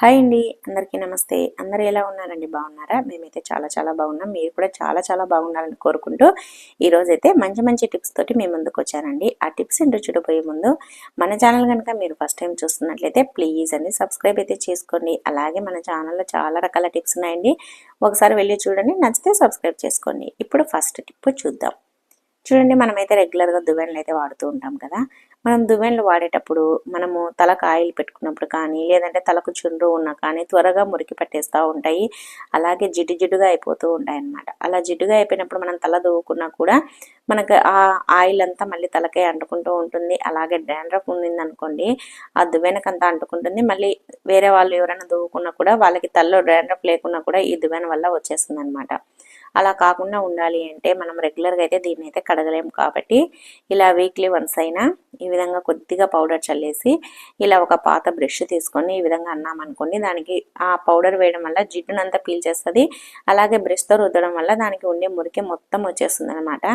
Hi అండి. అందరికీ నమస్తే. అందరు ఎలా ఉన్నారండి? బాగున్నారా? మేమైతే చాలా చాలా బాగున్నాం. మీరు కూడా చాలా చాలా బాగున్నారని కోరుకుంటూ ఈరోజైతే మంచి మంచి టిప్స్ తోటి మేము ముందుకు వచ్చానండి. ఆ టిప్స్ ఏంటో చూడబోయే ముందు మన ఛానల్ కనుక మీరు ఫస్ట్ టైం చూస్తున్నట్లయితే ప్లీజ్ అండి సబ్స్క్రైబ్ అయితే చేసుకోండి. అలాగే మన ఛానల్లో చాలా రకాల టిప్స్ ఉన్నాయండి. ఒకసారి వెళ్ళి చూడండి. నచ్చితే సబ్స్క్రైబ్ చేసుకోండి. ఇప్పుడు ఫస్ట్ టిప్ చూద్దాం. చూడండి మనమైతే రెగ్యులర్గా దువ్వెనలు అయితే వాడుతూ ఉంటాం కదా. మనం దువ్వెనలు వాడేటప్పుడు మనము తలకు ఆయిల్ పెట్టుకున్నప్పుడు కానీ లేదంటే తలకు చుండ్రు ఉన్నా కానీ త్వరగా మురికి పట్టేస్తూ ఉంటాయి. అలాగే జిడ్డు జిడ్డుగా అయిపోతూ ఉంటాయి అన్నమాట అలా జిడ్డుగా అయిపోయినప్పుడు మనం తల దువ్వుకున్నా కూడా మనకు ఆ ఆయిల్ అంతా మళ్ళీ తలకే అంటుకుంటూ ఉంటుంది. అలాగే డాండ్రఫ్ ఉండింది అనుకోండి ఆ దువ్వెనకంతా అంటుకుంటుంది. మళ్ళీ వేరే వాళ్ళు ఎవరైనా దువ్వుకున్నా కూడా వాళ్ళకి తలలో డాండ్రఫ్ లేకున్నా కూడా ఈ దువ్వెన వల్ల వచ్చేస్తుంది అనమాట అలా కాకుండా ఉండాలి అంటే మనం రెగ్యులర్గా అయితే దీన్ని అయితే కడగలేము కాబట్టి ఇలా వీక్లీ వన్స్ అయినా ఈ విధంగా కొద్దిగా పౌడర్ చల్లేసి ఇలా ఒక పాత బ్రష్ తీసుకొని ఈ విధంగా అన్నామనుకోండి దానికి ఆ పౌడర్ వేయడం వల్ల జిడ్డునంతా పీల్చేస్తుంది అలాగే బ్రష్తో రుద్దడం వల్ల దానికి ఉండే మురికి మొత్తం వచ్చేస్తుంది అనమాట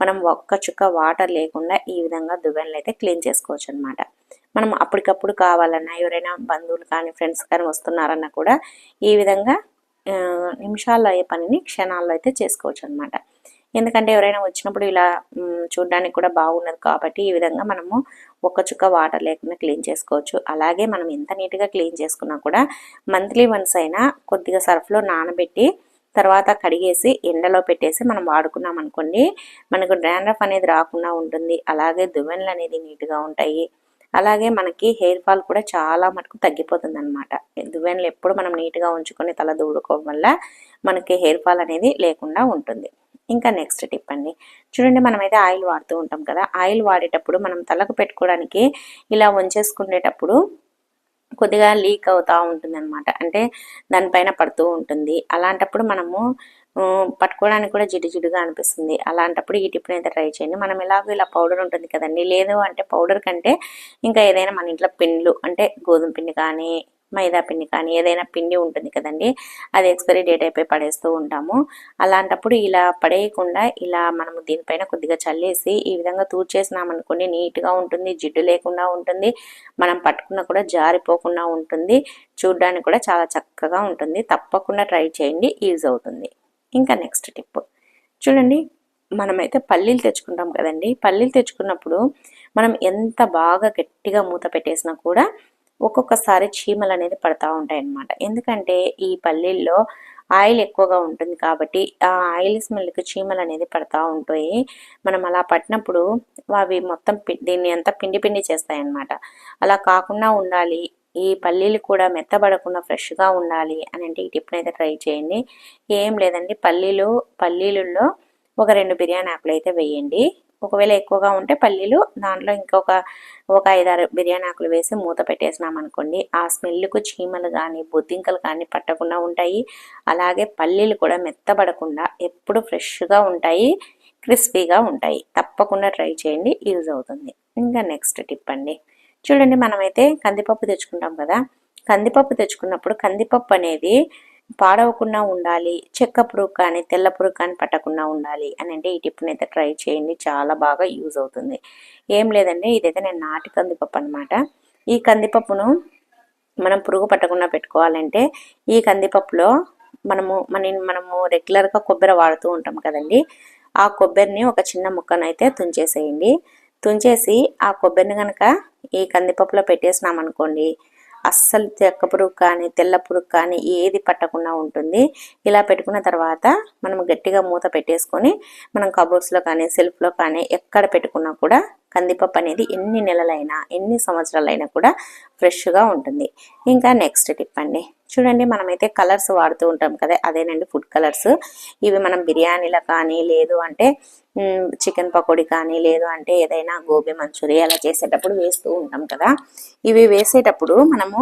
మనం ఒక్క చుక్క వాటర్ లేకుండా ఈ విధంగా దువ్వెనలు అయితే క్లీన్ చేసుకోవచ్చు అనమాట మనం అప్పటికప్పుడు కావాలన్నా ఎవరైనా బంధువులు కానీ ఫ్రెండ్స్ కానీ వస్తున్నారన్నా కూడా ఈ విధంగా నిమిషాల్లో అయ్యే పనిని క్షణాల్లో అయితే చేసుకోవచ్చు అనమాట ఎందుకంటే ఎవరైనా వచ్చినప్పుడు ఇలా చూడడానికి కూడా బాగున్నది కాబట్టి ఈ విధంగా మనము ఒక్క చుక్క వాటర్ లేకుండా క్లీన్ చేసుకోవచ్చు. అలాగే మనం ఎంత నీట్గా క్లీన్ చేసుకున్నా కూడా మంత్లీ వన్స్ అయినా కొద్దిగా సర్ఫ్లో నానబెట్టి తర్వాత కడిగేసి ఎండలో పెట్టేసి మనం వాడుకున్నాం అనుకోండి మనకు డ్రాండ్రఫ్ అనేది రాకుండా ఉంటుంది. అలాగే దువ్వెనలు అనేది నీట్గా ఉంటాయి. అలాగే మనకి హెయిర్ ఫాల్ కూడా చాలా మటుకు తగ్గిపోతుంది అనమాట దువ్వెనలు ఎప్పుడు మనం నీట్గా ఉంచుకొని తల దూడుకోవడం వల్ల మనకి హెయిర్ ఫాల్ అనేది లేకుండా ఉంటుంది. ఇంకా నెక్స్ట్ టిప్ అండి. చూడండి మనమైతే ఆయిల్ వాడుతూ ఉంటాం కదా ఆయిల్ వాడేటప్పుడు మనం తలకు పెట్టుకోవడానికి ఇలా వంచేసుకునేటప్పుడు కొద్దిగా లీక్ అవుతూ ఉంటుంది అనమాట అంటే దానిపైన పడుతూ ఉంటుంది. అలాంటప్పుడు మనము పట్టుకోవడానికి కూడా జిడ్డు జిడ్డుగా అనిపిస్తుంది. అలాంటప్పుడు ఈ టిప్ని అయితే ట్రై చేయండి. మనం ఎలాగో ఇలా పౌడర్ ఉంటుంది కదండి. లేదు అంటే పౌడర్ కంటే ఇంకా ఏదైనా మన ఇంట్లో పిండ్లు అంటే గోధుమ పిండి కానీ మైదా పిండి కానీ ఏదైనా పిండి ఉంటుంది కదండి. అది ఎక్స్పైరీ డేట్ అయిపోయి పడేస్తూ ఉంటాము. అలాంటప్పుడు ఇలా పడేయకుండా ఇలా మనము దీనిపైన కొద్దిగా చల్లేసి ఈ విధంగా తూర్చేసినామనుకోండి నీట్గా ఉంటుంది జిడ్డు లేకుండా ఉంటుంది మనం పట్టుకున్న కూడా జారిపోకుండా ఉంటుంది. చూడ్డానికి కూడా చాలా చక్కగా ఉంటుంది. తప్పకుండా ట్రై చేయండి. యూజ్ అవుతుంది. ఇంకా నెక్స్ట్ టిప్ చూడండి మనమైతే పల్లీలు తెచ్చుకుంటాం కదండి. పల్లీలు తెచ్చుకున్నప్పుడు మనం ఎంత బాగా గట్టిగా మూత పెట్టేసినా కూడా ఒక్కొక్కసారి చీమలు అనేది పడతా ఉంటాయి అన్నమాట ఎందుకంటే ఈ పల్లీల్లో ఆయిల్ ఎక్కువగా ఉంటుంది కాబట్టి ఆ ఆయిల్ స్మెల్కి చీమలు అనేది పడతా ఉంటాయి మనం అలా పట్టినప్పుడు అవి మొత్తం దీన్ని అంతా పిండి పిండి చేస్తాయి అన్నమాట అలా కాకుండా ఉండాలి. ఈ పల్లీలు కూడా మెత్తబడకుండా ఫ్రెష్గా ఉండాలి అని అంటే ఈ టిప్ని అయితే ట్రై చేయండి. ఏం లేదండి పల్లీలు పల్లీలలో ఒక రెండు బిర్యానీ ఆకులు అయితే వేయండి. ఒకవేళ ఎక్కువగా ఉంటే పల్లీలు దాంట్లో ఇంకొక ఒక ఐదారు బిర్యానీ ఆకులు వేసి మూత పెట్టేసినాం అనుకోండి ఆ స్మెల్కు చీమలు కానీ బొద్దింకలు కానీ పట్టకుండా ఉంటాయి. అలాగే పల్లీలు కూడా మెత్తబడకుండా ఎప్పుడు ఫ్రెష్గా ఉంటాయి క్రిస్పీగా ఉంటాయి. తప్పకుండా ట్రై చేయండి యూజ్ అవుతుంది. ఇంకా నెక్స్ట్ టిప్ అండి. చూడండి మనమైతే కందిపప్పు తెచ్చుకుంటాం కదా. కందిపప్పు తెచ్చుకున్నప్పుడు కందిపప్పు అనేది పాడవకుండా ఉండాలి చెక్క పురుగు కానీ తెల్ల పురుగు కానీ పట్టకుండా ఉండాలి అని అంటే ఈ టిప్ని అయితే ట్రై చేయండి చాలా బాగా యూజ్ అవుతుంది. ఏం లేదండి ఇదైతే నేను నాటి కందిపప్పు అనమాట ఈ కందిపప్పును మనం పురుగు పట్టకుండా పెట్టుకోవాలంటే ఈ కందిపప్పులో మనము మన మనము రెగ్యులర్గా కొబ్బరి వాడుతూ ఉంటాం కదండి. ఆ కొబ్బరిని ఒక చిన్న ముక్కనైతే తుంచేసేయండి. తుంచేసి ఆ కొబ్బరిని కనుక ఈ కందిపప్పులో పెట్టేసినాం అనుకోండి అస్సలు చెక్క పురుగు కానీ తెల్ల పురుగు కానీ ఏది పట్టకుండా ఉంటుంది. ఇలా పెట్టుకున్న తర్వాత మనం గట్టిగా మూత పెట్టేసుకొని మనం కబోర్డ్స్లో కానీ సెల్ఫ్లో కానీ ఎక్కడ పెట్టుకున్నా కూడా కందిపప్పు అనేది ఎన్ని నెలలైనా ఎన్ని సంవత్సరాలైనా కూడా ఫ్రెష్గా ఉంటుంది. ఇంకా నెక్స్ట్ టిప్ అండి. చూడండి మనమైతే కలర్స్ వాడుతూ ఉంటాం కదా అదేనండి ఫుడ్ కలర్స్. ఇవి మనం బిర్యానీలో కానీ లేదు అంటే చికెన్ పకోడీ కానీ లేదు అంటే ఏదైనా గోబీ మంచూరియా అలా చేసేటప్పుడు వేస్తూ ఉంటాం కదా. ఇవి వేసేటప్పుడు మనము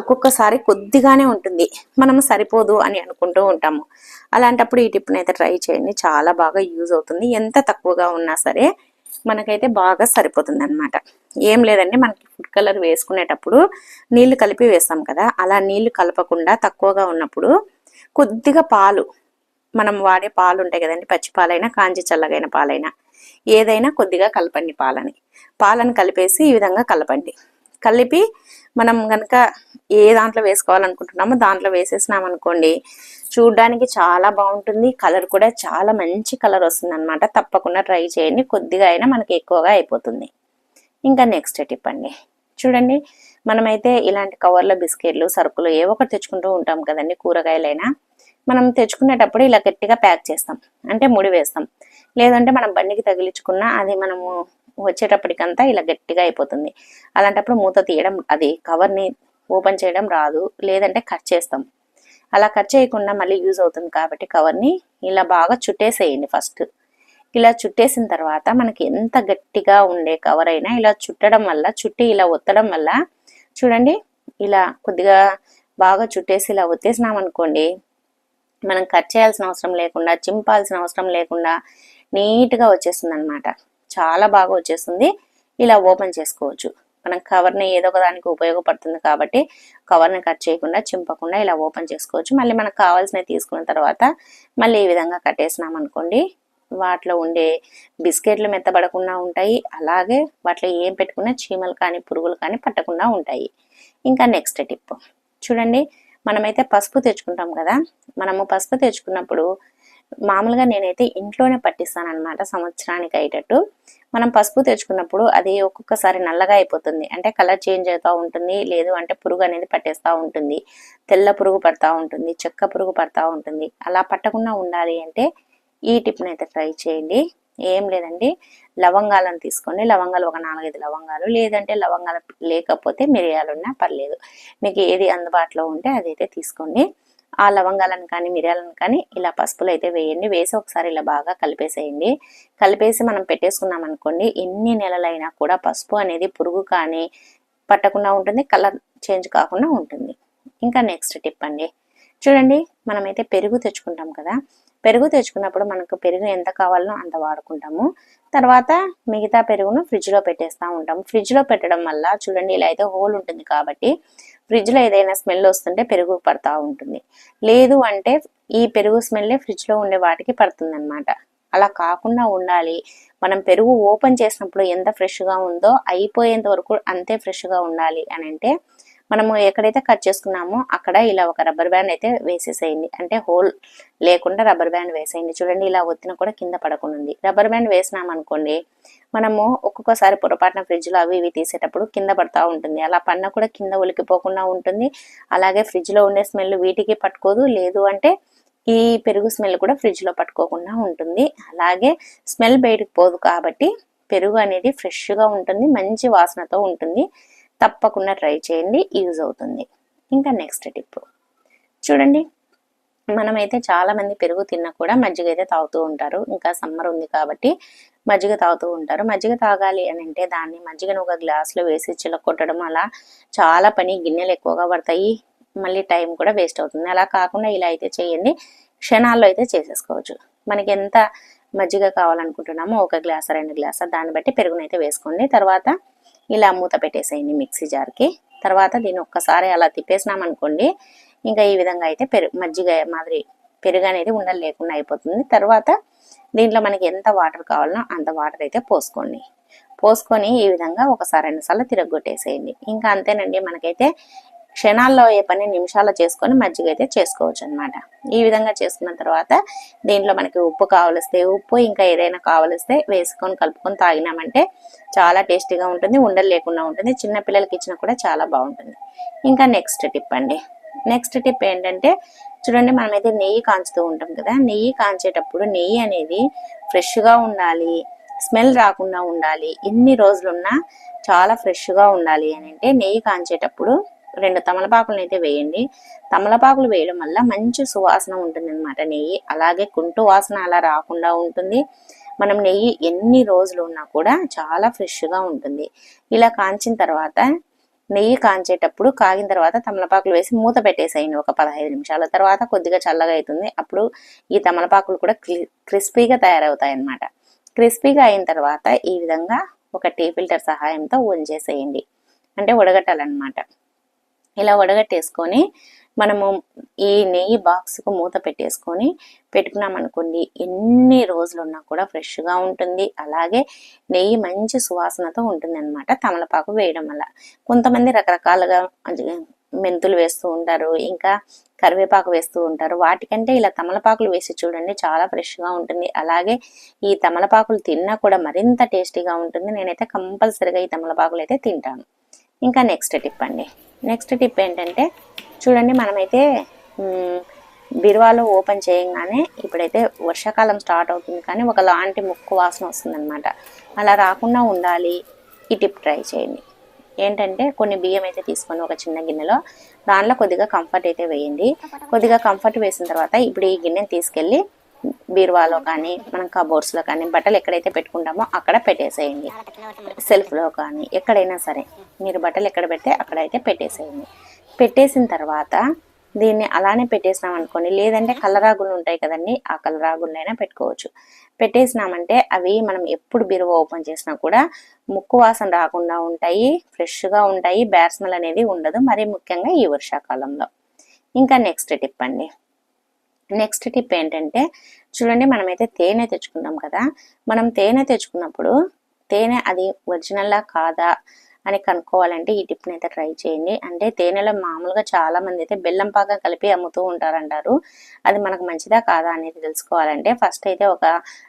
ఒక్కొక్కసారి కొద్దిగానే ఉంటుంది. మనము సరిపోదు అని అనుకుంటూ ఉంటాము. అలాంటప్పుడు ఈ టిప్ని అయితే ట్రై చేయండి. చాలా బాగా యూజ్ అవుతుంది. ఎంత తక్కువగా ఉన్నా సరే మనకైతే బాగా సరిపోతుంది అనమాట ఏం లేదండి మనకి ఫుడ్ కలర్ వేసుకునేటప్పుడు నీళ్ళు కలిపి వేస్తాం కదా అలా నీళ్ళు కలపకుండా తక్కువగా ఉన్నప్పుడు కొద్దిగా పాలు మనం వాడే పాలు ఉంటాయి కదండి పచ్చి పాలైనా కాంచి చల్లగైన పాలైనా ఏదైనా కొద్దిగా కలపండి పాలని. పాలను కలిపేసి ఈ విధంగా కలపండి. కలిపి మనం కనుక ఏ దాంట్లో వేసుకోవాలనుకుంటున్నామో దాంట్లో వేసేసినాం అనుకోండి చూడ్డానికి చాలా బాగుంటుంది కలర్ కూడా చాలా మంచి కలర్ వస్తుంది అనమాట తప్పకుండా ట్రై చేయండి కొద్దిగా అయినా మనకి ఎక్కువగా అయిపోతుంది. ఇంకా నెక్స్ట్ టిప్ అండి. చూడండి మనమైతే ఇలాంటి కవర్ల బిస్కెట్లు సరుకులు ఏవో ఒకటి తెచ్చుకుంటూ ఉంటాం కదండి కూరగాయలైనా. మనం తెచ్చుకునేటప్పుడు ఇలా గట్టిగా ప్యాక్ చేస్తాం అంటే ముడి వేస్తాం. లేదంటే మనం బండికి తగిలించుకున్నా అది మనము వచ్చేటప్పటికంతా ఇలా గట్టిగా అయిపోతుంది. అలాంటప్పుడు మూత తీయడం అది కవర్ని ఓపెన్ చేయడం రాదు లేదంటే కట్ చేస్తాం. అలా కట్ చేయకుండా మళ్ళీ యూజ్ అవుతుంది కాబట్టి కవర్ని ఇలా బాగా చుట్టేసేయండి ఫస్ట్. ఇలా చుట్టేసిన తర్వాత మనకి ఎంత గట్టిగా ఉండే కవర్ అయినా ఇలా చుట్టడం వల్ల చుట్టి ఇలా ఒత్తడం వల్ల చూడండి ఇలా కొద్దిగా బాగా చుట్టేసి ఇలా ఒత్తేసినాం అనుకోండి మనం కట్ చేయాల్సిన అవసరం లేకుండా చింపాల్సిన అవసరం లేకుండా నీట్గా వచ్చేస్తుంది అనమాట చాలా బాగా వచ్చేస్తుంది. ఇలా ఓపెన్ చేసుకోవచ్చు. మనం కవర్ని ఏదో ఒక దానికి ఉపయోగపడుతుంది కాబట్టి కవర్ని కట్ చేయకుండా చింపకుండా ఇలా ఓపెన్ చేసుకోవచ్చు. మళ్ళీ మనకు కావాల్సినవి తీసుకున్న తర్వాత మళ్ళీ ఈ విధంగా కట్టేసినాం అనుకోండి. వాటిలో ఉండే బిస్కెట్లు మెత్తబడకుండా ఉంటాయి. అలాగే వాటిలో ఏం పెట్టుకున్నా చీమలు కానీ పురుగులు కానీ పట్టకుండా ఉంటాయి. ఇంకా నెక్స్ట్ టిప్ చూడండి మనమైతే పసుపు తెచ్చుకుంటాం కదా. మనము పసుపు తెచ్చుకున్నప్పుడు మామూలుగా నేనైతే ఇంట్లోనే పట్టిస్తాను అనమాట సంవత్సరానికి అయ్యేటట్టు. మనం పసుపు తెచ్చుకున్నప్పుడు అది ఒక్కొక్కసారి నల్లగా అయిపోతుంది. అంటే కలర్ చేంజ్ అవుతూ ఉంటుంది లేదు అంటే పురుగు అనేది పట్టేస్తూ ఉంటుంది. తెల్ల పురుగు పడతా ఉంటుంది చెక్క పురుగు పడతా ఉంటుంది. అలా పట్టకుండా ఉండాలి అంటే ఈ టిప్ని అయితే ట్రై చేయండి. ఏం లేదండి. లవంగాలను తీసుకోండి లవంగాలు ఒక నాలుగైదు లవంగాలు లేదంటే లవంగాలు లేకపోతే మిరియాలు ఉన్నా పర్లేదు. మీకు ఏది అందుబాటులో ఉంటే అదైతే తీసుకోండి. ఆ లవంగాలను కానీ మిరియాలను కానీ ఇలా పసుపులు అయితే వేయండి. వేసి ఒకసారి ఇలా బాగా కలిపేసేయండి. కలిపేసి మనం పెట్టేసుకున్నాం అనుకోండి ఎన్ని నెలలైనా కూడా పసుపు అనేది పురుగు కానీ పట్టకుండా ఉంటుంది కలర్ చేంజ్ కాకుండా ఉంటుంది. ఇంకా నెక్స్ట్ టిప్ అండి. చూడండి మనమైతే పెరుగు తెచ్చుకుంటాం కదా. పెరుగు తెచ్చుకున్నప్పుడు మనకు పెరుగు ఎంత కావాలనో అంత వాడుకుంటాము. తర్వాత మిగతా పెరుగును ఫ్రిడ్జ్లో పెట్టేస్తూ ఉంటాము ఫ్రిడ్జ్లో పెట్టడం వల్ల చూడండి ఇలా అయితే హోల్ ఉంటుంది కాబట్టి ఫ్రిడ్జ్లో ఏదైనా స్మెల్ వస్తుంటే పెరుగు పడతా ఉంటుంది. లేదు అంటే ఈ పెరుగు స్మెల్లే ఫ్రిడ్జ్లో ఉండే వాటికి పడుతుందన్నమాట. అలా కాకుండా ఉండాలి. మనం పెరుగు ఓపెన్ చేసినప్పుడు ఎంత ఫ్రెష్గా ఉందో అయిపోయేంత వరకు అంతే ఫ్రెష్గా ఉండాలి అని అంటే మనము ఎక్కడైతే కట్ చేసుకున్నామో అక్కడ ఇలా ఒక రబ్బర్ బ్యాండ్ అయితే వేసేసేయండి. అంటే హోల్ లేకుండా రబ్బర్ బ్యాండ్ వేసేయండి. చూడండి ఇలా ఒత్తిన కూడా కింద పడకుండా రబ్బర్ బ్యాండ్ వేసినాం అనుకోండి మనము ఒక్కొక్కసారి పొరపాటున ఫ్రిడ్జ్లో అవి ఇవి తీసేటప్పుడు కింద పడతా ఉంటుంది. అలా పన్న కూడా కింద ఉలికిపోకుండా ఉంటుంది. అలాగే ఫ్రిడ్జ్లో ఉండే స్మెల్ వీటికి పట్టుకోదు. లేదు అంటే ఈ పెరుగు స్మెల్ కూడా ఫ్రిడ్జ్లో పట్టుకోకుండా ఉంటుంది. అలాగే స్మెల్ బయటకు పోదు కాబట్టి పెరుగు అనేది ఫ్రెష్గా ఉంటుంది. మంచి వాసనతో ఉంటుంది. తప్పకుండా ట్రై చేయండి యూజ్ అవుతుంది. ఇంకా నెక్స్ట్ టిప్. చూడండి మనమైతే చాలా మంది పెరుగు తిన్నా కూడా మజ్జిగ అయితే తాగుతూ ఉంటారు. ఇంకా సమ్మర్ ఉంది కాబట్టి మజ్జిగ తాగుతూ ఉంటారు. మజ్జిగ తాగాలి అని అంటే దాన్ని మజ్జిగను ఒక గ్లాస్లో వేసి చిలకొట్టడం అలా చాలా పని గిన్నెలు ఎక్కువగా పడతాయి. మళ్ళీ టైం కూడా వేస్ట్ అవుతుంది. అలా కాకుండా ఇలా అయితే చేయండి. క్షణాల్లో అయితే చేసేసుకోవచ్చు. మనకి ఎంత మజ్జిగ కావాలనుకుంటున్నామో ఒక గ్లాస్ రెండు గ్లాస్ దాన్ని బట్టి పెరుగునైతే వేసుకోండి. తర్వాత ఇలా మూత పెట్టేసేయండి మిక్సీ జార్కి. తర్వాత దీన్ని ఒక్కసారి అలా తిప్పేసినాం అనుకోండి ఇంకా ఈ విధంగా అయితే పెరుగు మజ్జిగ మాదిరి పెరుగు అనేది ఉండలు లేకుండా అయిపోతుంది. తర్వాత దీంట్లో మనకి ఎంత వాటర్ కావాలనో అంత వాటర్ అయితే పోసుకోండి. పోసుకొని ఈ విధంగా ఒకసారి రెండుసార్లు తిరగొట్టేసేయండి. ఇంకా అంతేనండి మనకైతే క్షణాల్లో ఏ పని నిమిషాల్లో చేసుకొని మజ్జిగ అయితే చేసుకోవచ్చు అనమాట ఈ విధంగా చేసుకున్న తర్వాత దీంట్లో మనకి ఉప్పు కావలిస్తే ఉప్పు ఇంకా ఏదైనా కావలిస్తే వేసుకొని కలుపుకొని తాగినామంటే చాలా టేస్టీగా ఉంటుంది ఉండలు లేకుండా ఉంటుంది చిన్న పిల్లలకి ఇచ్చినా కూడా చాలా బాగుంటుంది. ఇంకా నెక్స్ట్ టిప్ అండి. నెక్స్ట్ టిప్ ఏంటంటే చూడండి మనమైతే నెయ్యి కాంచుతూ ఉంటాం కదా నెయ్యి కాంచేటప్పుడు నెయ్యి అనేది ఫ్రెష్గా ఉండాలి స్మెల్ రాకుండా ఉండాలి ఎన్ని రోజులున్నా చాలా ఫ్రెష్గా ఉండాలి అని అంటే నెయ్యి కాంచేటప్పుడు రెండు తమలపాకులను అయితే వేయండి. తమలపాకులు వేయడం వల్ల మంచి సువాసన ఉంటుంది అనమాట నెయ్యి. అలాగే కుంటు వాసన అలా రాకుండా ఉంటుంది. మనం నెయ్యి ఎన్ని రోజులు ఉన్నా కూడా చాలా ఫ్రెష్గా ఉంటుంది. ఇలా కాంచిన తర్వాత నెయ్యి కాంచేటప్పుడు కాగిన తర్వాత తమలపాకులు వేసి మూత పెట్టేసేయండి ఒక పదహైదు నిమిషాల తర్వాత కొద్దిగా చల్లగా అవుతుంది. అప్పుడు ఈ తమలపాకులు కూడా క్రిస్పీగా తయారవుతాయి అన్నమాట క్రిస్పీగా అయిన తర్వాత ఈ విధంగా ఒక టీ ఫిల్టర్ సహాయంతో ఉంచేసేయండి. అంటే ఉడగట్టాలన్నమాట. ఇలా వడగట్టేసుకొని మనము ఈ నెయ్యి బాక్స్కు మూత పెట్టేసుకొని పెట్టుకున్నామనుకోండి ఎన్ని రోజులు ఉన్నా కూడా ఫ్రెష్గా ఉంటుంది. అలాగే నెయ్యి మంచి సువాసనతో ఉంటుంది అనమాట తమలపాకు వేయడం వల్ల. కొంతమంది రకరకాలుగా మెంతులు వేస్తూ ఉంటారు ఇంకా కరివేపాకు వేస్తూ ఉంటారు. వాటికంటే ఇలా తమలపాకులు వేసి చూడండి చాలా ఫ్రెష్గా ఉంటుంది. అలాగే ఈ తమలపాకులు తిన్నా కూడా మరింత టేస్టీగా ఉంటుంది. నేనైతే కంపల్సరిగా ఈ తమలపాకులు అయితే తింటాను. ఇంకా నెక్స్ట్ టిప్ అండి. నెక్స్ట్ టిప్ ఏంటంటే చూడండి మనమైతే మ్, బీరువాలో ఓపెన్ చేయగానే ఇప్పుడైతే వర్షాకాలం స్టార్ట్ అవుతుంది కానీ ఒకలాంటి ముక్కు వాసన వస్తుందన్నమాట. అలా రాకుండా ఉండాలి. ఈ టిప్ ట్రై చేయండి. ఏంటంటే కొన్ని బియ్యం అయితే తీసుకొని ఒక చిన్న గిన్నెలో దానిలో కొద్దిగా కంఫర్ట్ అయితే వేయండి. కొద్దిగా కంఫర్ట్ వేసిన తర్వాత ఇప్పుడు ఈ గిన్నెని తీసుకెళ్ళి బీరువాలో కానీ మనం కబోర్డ్స్లో కానీ బట్టలు ఎక్కడైతే పెట్టుకుంటామో అక్కడ పెట్టేసేయండి. సెల్ఫ్లో కానీ ఎక్కడైనా సరే మీరు బట్టలు ఎక్కడ పెడితే అక్కడైతే పెట్టేసేయండి. పెట్టేసిన తర్వాత దీన్ని అలానే పెట్టేసినాం అనుకోండి లేదంటే కలరాగులు ఉంటాయి కదండి ఆ కలరాగులైనా పెట్టుకోవచ్చు. పెట్టేసినామంటే అవి మనం ఎప్పుడు బీరువా ఓపెన్ చేసినా కూడా ముక్కు వాసన రాకుండా ఉంటాయి ఫ్రెష్గా ఉంటాయి బ్యాట్స్మెల్ అనేది ఉండదు మరి ముఖ్యంగా ఈ వర్షాకాలంలో. ఇంకా నెక్స్ట్ టిప్ అండి. నెక్స్ట్ టిప్ ఏంటంటే చూడండి మనమైతే తేనె తెచ్చుకున్నాం కదా మనం తేనె తెచ్చుకున్నప్పుడు తేనె అది ఒరిజినల్లా కాదా అని కనుక్కోవాలంటే ఈ టిప్ని అయితే ట్రై చేయండి. అంటే తేనెలో మామూలుగా చాలా మంది అయితే బెల్లం పాక కలిపి అమ్ముతూ ఉంటారంటారు. అది మనకు మంచిదా కాదా అనేది తెలుసుకోవాలంటే ఫస్ట్ అయితే ఒక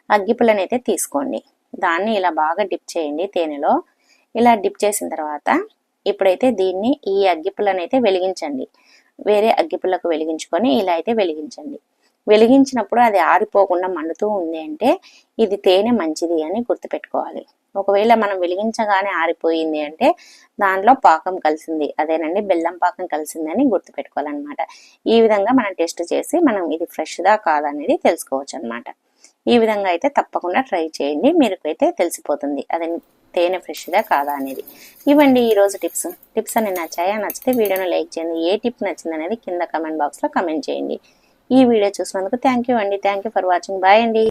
అగ్గిపుల్లని అయితే తీసుకోండి. దాన్ని ఇలా బాగా డిప్ చేయండి తేనెలో. ఇలా డిప్ చేసిన తర్వాత ఇప్పుడైతే దీన్ని ఈ అగ్గిపుల్లని అయితే వెలిగించండి. వేరే అగ్గిపుల్లకు వెలిగించుకొని ఇలా అయితే వెలిగించండి. వెలిగించినప్పుడు అది ఆరిపోకుండా మండుతూ ఉంది అంటే ఇది తేనె మంచిది అని గుర్తుపెట్టుకోవాలి. ఒకవేళ మనం వెలిగించగానే ఆరిపోయింది అంటే దాంట్లో పాకం కలిసింది. అదేనండి బెల్లం పాకం కలిసింది అని గుర్తుపెట్టుకోవాలన్నమాట. ఈ విధంగా మనం టెస్ట్ చేసి మనం ఇది ఫ్రెష్దా కాదనేది తెలుసుకోవచ్చు అనమాట ఈ విధంగా అయితే తప్పకుండా ట్రై చేయండి. మీరు అయితే తెలిసిపోతుంది అది తేనె ఫ్రెష్దా కాదా అనేది. ఇవ్వండి ఈరోజు టిప్స్. టిప్స్ అని నచ్చాయా? నచ్చితే వీడియోని లైక్ చేయండి. ఏ టిప్ నచ్చింది అనేది కింద కమెంట్ బాక్స్లో కమెంట్ చేయండి. ఈ వీడియో చూసినందుకు థ్యాంక్ యూ అండి. Thank you for watching. Bye అండి.